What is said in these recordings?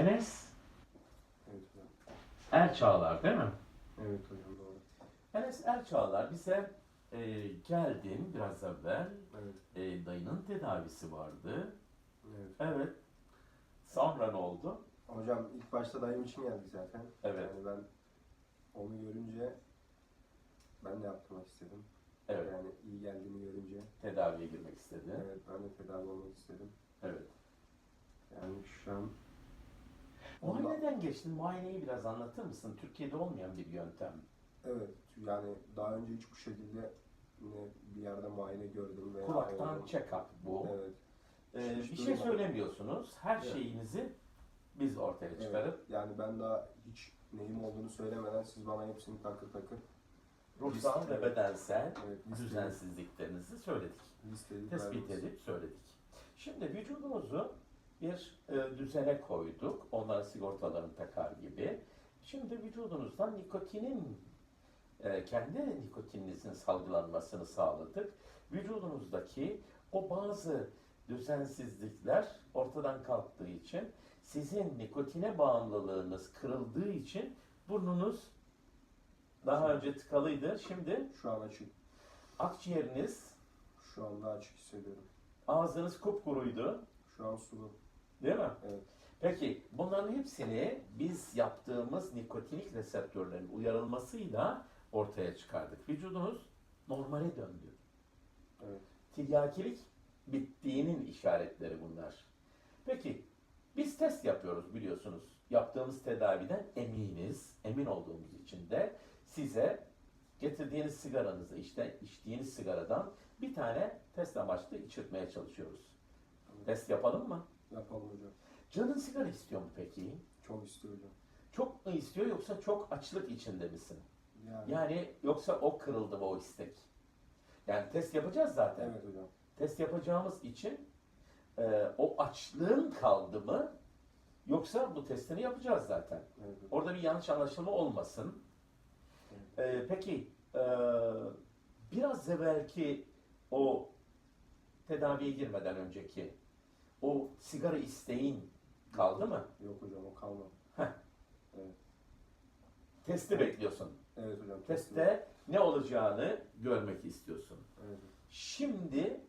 Enes Evet hocam. Erçağlar değil mi? Evet hocam doğru. Enes Erçağlar bize e, geldin biraz evvel. Evet. E, dayının tedavisi vardı. Evet. Evet. Sonra ne oldu? Hocam ilk başta dayım için geldik zaten. Evet. Yani ben onu görünce ben de yaptırmak istedim. Evet. Yani iyi geldiğini görünce Tedaviye girmek istedi. evet ben de tedavi olmak istedim. Evet. Yani şu an Muayeneden geçtin. Muayeneyi biraz anlatır mısın? Türkiye'de olmayan bir yöntem. evet yani daha önce hiç bu şekilde bir yerde muayene gördüm veya Kulaktan check-up bu. Evet. Ee, bir şey söylemiyorsunuz. Her Evet. şeyinizi biz ortaya Evet. çıkarıp Yani ben daha hiç neyim olduğunu söylemeden siz bana hepsini takır takır ruhsal ve Evet. bedensel evet, düzensizliklerinizi söyledik. Tespit edip söyledik. Şimdi vücudumuzu bir e, düzene koyduk. Onlara sigortalarını takar gibi. Şimdi vücudunuzdan nikotinin e, kendi nikotininizin salgılanmasını sağladık. Vücudunuzdaki o bazı düzensizlikler ortadan kalktığı için sizin nikotine bağımlılığınız kırıldığı için burnunuz daha önce tıkalıydı. Şimdi Şu an açık. akciğeriniz, Şu anda açık hissediyorum. ağzınız kupkuruydu. Şu an sulu. Değil mi? Evet. Peki bunların hepsini biz yaptığımız nikotinik reseptörlerin uyarılmasıyla ortaya çıkardık. Vücudunuz normale döndü. Evet. Tiryakilik bittiğinin işaretleri bunlar. Peki biz test yapıyoruz biliyorsunuz. Yaptığımız tedaviden eminiz, emin olduğumuz için de size getirdiğiniz sigaranızı işte içtiğiniz sigaradan bir tane test amaçlı içirtmeye çalışıyoruz. Test yapalım mı? Canın sigara istiyor mu peki? Çok istiyor hocam. Çok mu istiyor yoksa çok açlık içinde misin? Yani, Yani yoksa o kırıldı mı o istek? Yani test yapacağız zaten. evet hocam. Test yapacağımız için e, o açlığın kaldı mı yoksa bu testini yapacağız zaten. Evet hocam. Orada bir yanlış anlaşılma olmasın. E, peki e, biraz evvelki o tedaviye girmeden önceki o sigara isteğin kaldı mı? Yok hocam o kalmadı. Testi bekliyorsun. Evet hocam. Testte ne olacağını görmek istiyorsun. Evet. Şimdi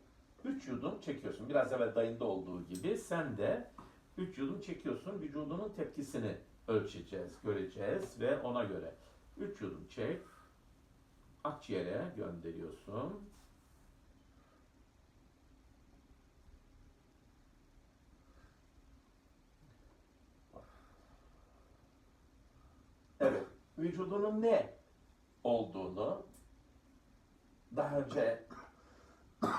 3 yudum çekiyorsun. Biraz evvel dayında olduğu gibi sen de 3 yudum çekiyorsun. Vücudunun tepkisini ölçeceğiz, göreceğiz ve ona göre 3 yudum çek. Akciğere gönderiyorsun. Evet, vücudunun ne olduğunu daha önce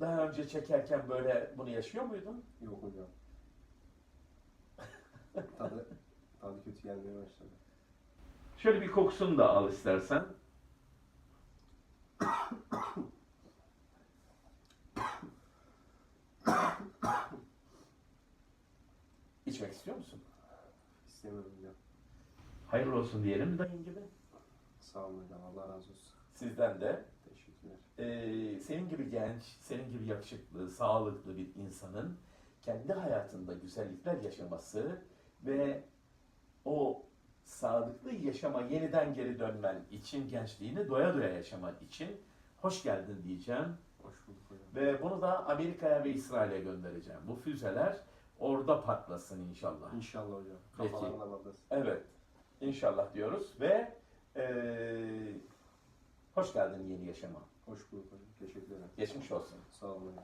daha önce çekerken böyle bunu yaşıyor muydun? Yok hocam. tadı, tadı kötü gelmeye başladı. Şöyle bir kokusunu da al istersen. İçmek istiyor musun? İstemiyorum hocam. Hayırlı olsun diyelim dayın gibi. Sağ olun hocam. Allah razı olsun. Sizden de Teşekkürler. Ee, senin gibi genç, senin gibi yakışıklı, sağlıklı bir insanın kendi hayatında güzellikler yaşaması ve o sağlıklı yaşama yeniden geri dönmen için, gençliğini doya doya yaşaman için hoş geldin diyeceğim. Hoş bulduk hocam. Ve bunu da Amerika'ya ve İsrail'e göndereceğim. Bu füzeler orada patlasın inşallah. İnşallah hocam. Kafalarına baklasın. Evet, inşallah diyoruz ve ee, hoş geldin yeni yaşama. Hoş bulduk hocam. Teşekkür ederim. Geçmiş olsun. Sağ olun.